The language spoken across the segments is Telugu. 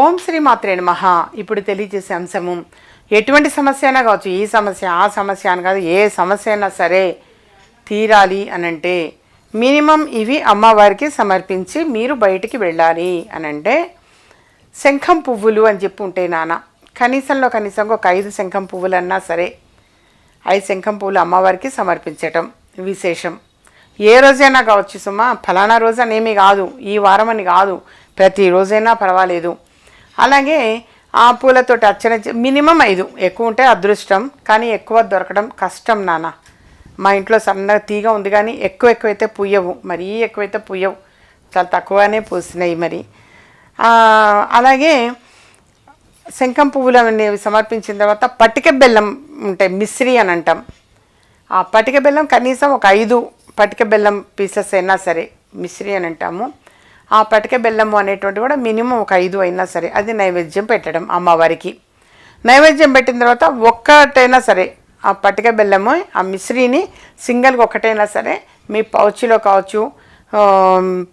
ఓం శ్రీ మాత్రే నమః. ఇప్పుడు తెలియజేసే అంశము ఎటువంటి సమస్య అయినా కావచ్చు ఈ సమస్య ఆ సమస్య అని కాదు ఏ సమస్య అయినా సరే తీరాలి అని అంటే మినిమం ఇవి అమ్మవారికి సమర్పించి మీరు బయటికి వెళ్ళాలి అని అంటే శంఖం పువ్వులు అని చెప్పి ఉంటే నాన్న కనీసంలో కనీసం ఒక ఐదు శంఖం పువ్వులన్నా సరే ఐదు శంఖం పువ్వులు అమ్మవారికి సమర్పించటం విశేషం. ఏ రోజైనా కావచ్చు సుమా ఫలానా రోజు అనేమి కాదు ఈ వారం అని కాదు ప్రతి రోజైనా పర్వాలేదు. అలాగే ఆ పూలతోటి అర్చన మినిమం ఐదు. ఎక్కువ ఉంటే అదృష్టం కానీ ఎక్కువ దొరకడం కష్టం నాన్న. మా ఇంట్లో సన్నగా తీగ ఉంది కానీ ఎక్కువ ఎక్కువైతే పుయ్యవు మరీ ఎక్కువైతే పుయ్యవు చాలా తక్కువనే పూసినాయి మరి. అలాగే శంఖం పువ్వులు అనేవి సమర్పించిన తర్వాత పటిక బెల్లం ఉంటాయి మిశ్రీ అని అంటాం. ఆ పటిక బెల్లం కనీసం ఒక ఐదు పటిక బెల్లం పీసెస్ అయినా సరే మిశ్రీ అని అంటాము. ఆ పటిక బెల్లము అనేటువంటి కూడా మినిమం ఒక ఐదు అయినా సరే అది నైవేద్యం పెట్టడం అమ్మవారికి. నైవేద్యం పెట్టిన తర్వాత ఒక్కటైనా సరే ఆ పటిక బెల్లము ఆ మిశ్రీని సింగిల్గా ఒకటైనా సరే మీ పౌచ్లో కావచ్చు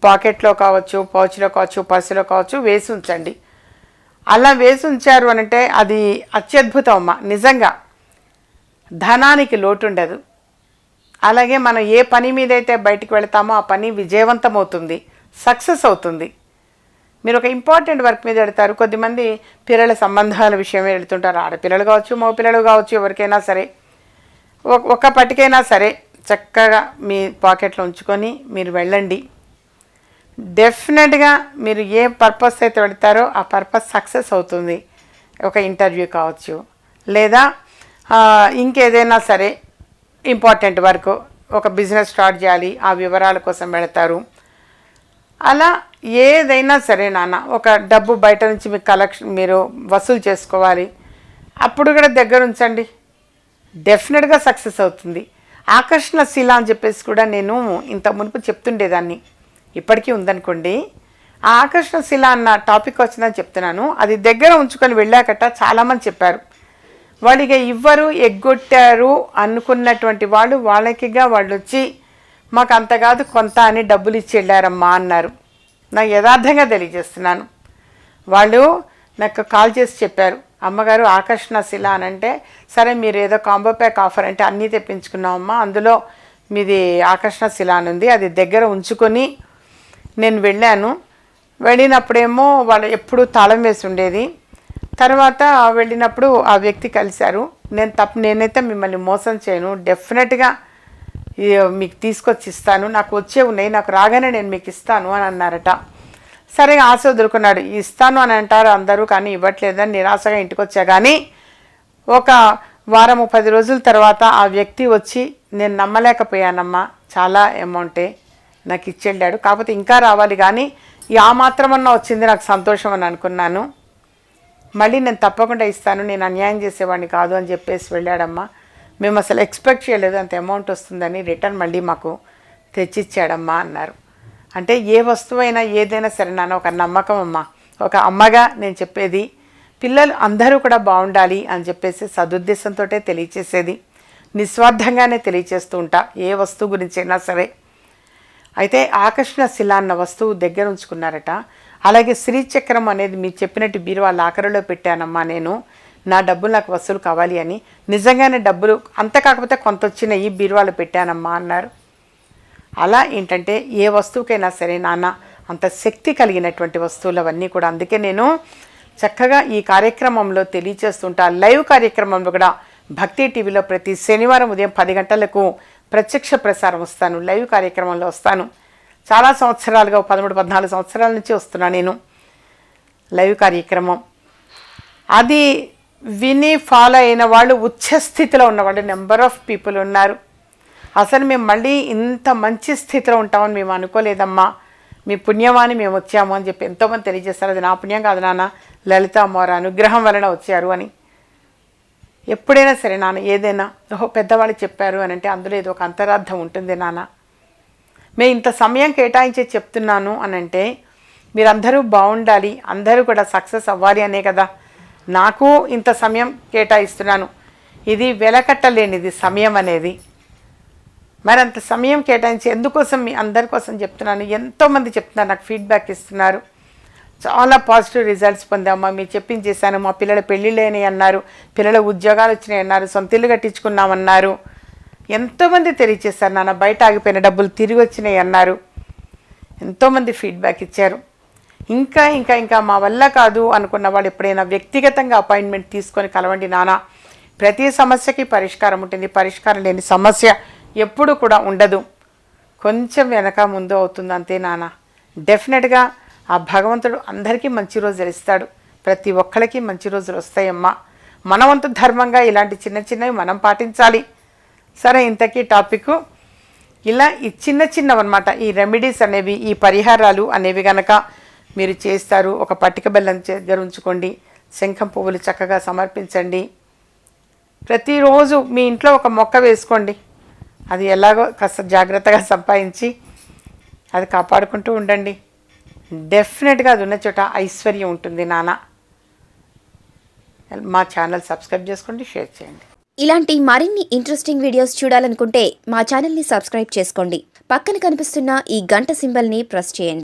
పాకెట్లో కావచ్చు పౌచ్లో కావచ్చు పర్సులో కావచ్చు వేసి ఉంచండి. అలా వేసి ఉంచారు అని అంటే అది అత్యద్భుతం అమ్మ నిజంగా. ధనానికి లోటు ఉండదు అలాగే మనం ఏ పని మీద అయితే బయటికి వెళతామో ఆ పని విజయవంతం అవుతుంది సక్సెస్ అవుతుంది. మీరు ఒక ఇంపార్టెంట్ వర్క్ మీద వెళ్తారు కొద్దిమంది పిల్లల సంబంధాల విషయమే వెళ్తుంటారు ఆడపిల్లలు కావచ్చు మగ పిల్లలు కావచ్చు ఎవరికైనా సరే. ఒక- ఒక్క పట్టికైనా సరే చక్కగా మీ పాకెట్లో ఉంచుకొని మీరు వెళ్ళండి. డెఫినెట్గా మీరు ఏ పర్పస్ అయితే వెళ్తారో ఆ పర్పస్ సక్సెస్ అవుతుంది. ఒక ఇంటర్వ్యూ కావచ్చు. లేదా ఇంకేదైనా సరే ఇంపార్టెంట్ వర్క్ ఒక బిజినెస్ స్టార్ట్ చేయాలి ఆ వివరాల కోసం వెళతారు అలా ఏదైనా సరే నాన్న ఒక డబ్బు బయట నుంచి మీకు కలెక్షన్ మీరు వసూలు చేసుకోవాలి. అప్పుడు కూడా దగ్గర ఉంచండి. డెఫినెట్గా సక్సెస్ అవుతుంది. ఆకర్షణ శిల అని చెప్పేసి కూడా నేను ఇంత మునుపు చెప్తుండేదాన్ని. ఇప్పటికీ ఉందనుకోండి. ఆ ఆకర్షణ శిల అన్న టాపిక్ వచ్చిందని చెప్తున్నాను. అది దగ్గర ఉంచుకొని వెళ్ళాకట చాలామంది చెప్పారు. వాళ్ళకి ఇవ్వరు ఎగ్గొట్టారు అనుకున్నటువంటి వాళ్ళు వాళ్ళకిగా వాళ్ళు వచ్చి మాకు అంత కాదు కొంత అని డబ్బులు ఇచ్చి వెళ్ళారమ్మా అన్నారు. నాకు యథార్థంగా తెలియజేస్తున్నాను. వాళ్ళు నాకు కాల్ చేసి చెప్పారు. అమ్మగారు ఆకర్షణ శిల అని అంటే సరే మీరు ఏదో కాంబో ప్యాక్ ఆఫర్ అంటే అన్నీ తెప్పించుకున్నామమ్మా అందులో మీది ఆకర్షణ శిల అని ఉంది అది దగ్గర ఉంచుకొని నేను వెళ్ళాను. వెళ్ళినప్పుడేమో వాళ్ళు ఎప్పుడు తాళం వేసి ఉండేది. తర్వాత వెళ్ళినప్పుడు ఆ వ్యక్తి కలిశారు. నేను తప్ప నేనైతే మిమ్మల్ని మోసం చేయను. డెఫినెట్గా మీకు తీసుకొచ్చి ఇస్తాను నాకు వచ్చే ఉన్నాయి నాకు రాగానే నేను మీకు ఇస్తాను అని అన్నారట. సరే ఆశ వదులుకున్నాడు. ఇస్తాను అని అంటారు అందరూ కానీ ఇవ్వట్లేదని నిరాశగా ఇంటికి వచ్చా. కానీ ఒక వారము పది రోజుల తర్వాత ఆ వ్యక్తి వచ్చి నేను నమ్మలేకపోయానమ్మా చాలా అమౌంటే నాకు ఇచ్చెళ్ళాడు కాకపోతే ఇంకా రావాలి కానీ ఈ ఆ మాత్రమన్నా వచ్చింది నాకు సంతోషం అని అనుకున్నాను. మళ్ళీ నేను తప్పకుండా ఇస్తాను నేను అన్యాయం చేసేవాడిని కాదు అని చెప్పేసి వెళ్ళాడమ్మా. మేము అసలు ఎక్స్పెక్ట్ చేయలేదు అంత అమౌంట్ వస్తుందని రిటర్న్ మళ్ళీ మాకు తెచ్చిచ్చాడమ్మా అన్నారు. అంటే ఏ వస్తువైనా ఏదైనా సరే నాన్న ఒక నమ్మకం అమ్మా. ఒక అమ్మగా నేను చెప్పేది పిల్లలు అందరూ కూడా బాగుండాలి అని చెప్పేసి సదుద్దేశంతో తెలియచేసేది నిస్వార్థంగానే తెలియచేస్తూ ఉంటా ఏ వస్తువు గురించి అయినా సరే. అయితే ఆకర్షణ శిల అన్న వస్తువు దగ్గర ఉంచుకున్నారట. అలాగే శ్రీచక్రం అనేది మీరు చెప్పినట్టు బీరువా లాకరులో పెట్టానమ్మా నేను. నా డబ్బులు నాకు వసూలు కావాలి అని. నిజంగానే డబ్బులు అంత కాకపోతే కొంత వచ్చిన ఈ బీరువాలో పెట్టానమ్మా అన్నారు. అలా ఏంటంటే ఏ వస్తువుకైనా సరే నాన్న అంత శక్తి కలిగినటువంటి వస్తువులు అవన్నీ కూడా. అందుకే నేను చక్కగా ఈ కార్యక్రమంలో తెలియచేస్తుంటా. లైవ్ కార్యక్రమంలో కూడా భక్తి టీవీలో ప్రతి శనివారం ఉదయం పది గంటలకు ప్రత్యక్ష ప్రసారం వస్తాను. లైవ్ కార్యక్రమంలో వస్తాను. చాలా సంవత్సరాలుగా పదమూడు పద్నాలుగు సంవత్సరాల నుంచి వస్తున్నా నేను లైవ్ కార్యక్రమం. అది విని ఫాలో అయిన వాళ్ళు ఉచ్చ స్థితిలో ఉన్న వాళ్ళు నెంబర్ ఆఫ్ పీపుల్ ఉన్నారు. అసలు మేము మళ్ళీ ఇంత మంచి స్థితిలో ఉంటామని మేము అనుకోలేదమ్మా. మీ పుణ్యమాని మేము వచ్చాము అని చెప్పి ఎంతోమంది తెలియజేస్తారు. అది నా పుణ్యం కాదు నాన్న. లలిత అమ్మవారి అనుగ్రహం వలన వచ్చారు అని. ఎప్పుడైనా సరే నాన్న ఏదైనా ఓహో పెద్దవాళ్ళు చెప్పారు అని అంటే అందులో ఏదో ఒక అంతరార్థం ఉంటుంది నాన్న. మేము ఇంత సమయం కేటాయించి చెప్తున్నాను అని అంటే మీరందరూ బాగుండాలి. అందరూ కూడా సక్సెస్ అవ్వాలి అనే కదా. నాకు ఇంత సమయం కేటాయిస్తున్నాను. ఇది వెలకట్టలేనిది సమయం అనేది. మరి అంత సమయం కేటాయించి ఎందుకోసం మీ అందరి కోసం చెప్తున్నాను? ఎంతోమంది చెప్తున్నారు నాకు ఫీడ్బ్యాక్ ఇస్తున్నారు. చాలా పాజిటివ్ రిజల్ట్స్ పొందామా? మీరు చెప్పింది చేశాను. మా పిల్లల పెళ్ళిళ్ళని అన్నారు. పిల్లల ఉద్యోగాలు వచ్చినాయి అన్నారు. సొంత ఇల్లు కట్టించుకున్నామన్నారు ఎంతోమంది తెలియచేశారు నాన్న బయట ఆగిపోయిన డబ్బులు తిరిగి వచ్చినాయి అన్నారు. ఎంతోమంది ఫీడ్బ్యాక్ ఇచ్చారు. ఇంకా ఇంకా ఇంకా మా వల్ల కాదు అనుకున్న వాళ్ళు ఎప్పుడైనా వ్యక్తిగతంగా అపాయింట్మెంట్ తీసుకొని కలవండి నాన్న ప్రతి సమస్యకి పరిష్కారం ఉంటుంది. పరిష్కారం లేని సమస్య ఎప్పుడు కూడా ఉండదు. కొంచెం వెనక ముందు అవుతుంది అంతే నాన్న డెఫినెట్గా ఆ భగవంతుడు అందరికీ మంచి రోజులు ఇస్తాడు. ప్రతి ఒక్కరికి మంచి రోజులు వస్తాయమ్మా. మనవంతు ధర్మంగా ఇలాంటి చిన్న చిన్నవి మనం పాటించాలి. సరే ఇంతకీ టాపిక్. ఇలా ఈ చిన్న చిన్నవన్నమాట. ఈ రెమెడీస్ అనేవి ఈ పరిహారాలు అనేవి గనక మీరు చేస్తారు. ఒక పట్టిక బెల్లం దగ్గర ఉంచుకోండి శంఖం పువ్వులు చక్కగా సమర్పించండి. ప్రతిరోజు మీ ఇంట్లో ఒక మొక్క వేసుకోండి. అది ఎలాగో కాస్త జాగ్రత్తగా సంపాదించి అది కాపాడుకుంటూ ఉండండి. డెఫినెట్గా అది ఉన్న చోట ఐశ్వర్యం ఉంటుంది నాన్న మా ఛానల్ సబ్స్క్రైబ్ చేసుకోండి షేర్ చేయండి. ఇలాంటి మరిన్ని ఇంట్రెస్టింగ్ వీడియోస్ చూడాలనుకుంటే మా ఛానల్ని సబ్స్క్రైబ్ చేసుకోండి. పక్కన కనిపిస్తున్న ఈ గంట సింబల్ని ప్రెస్ చేయండి.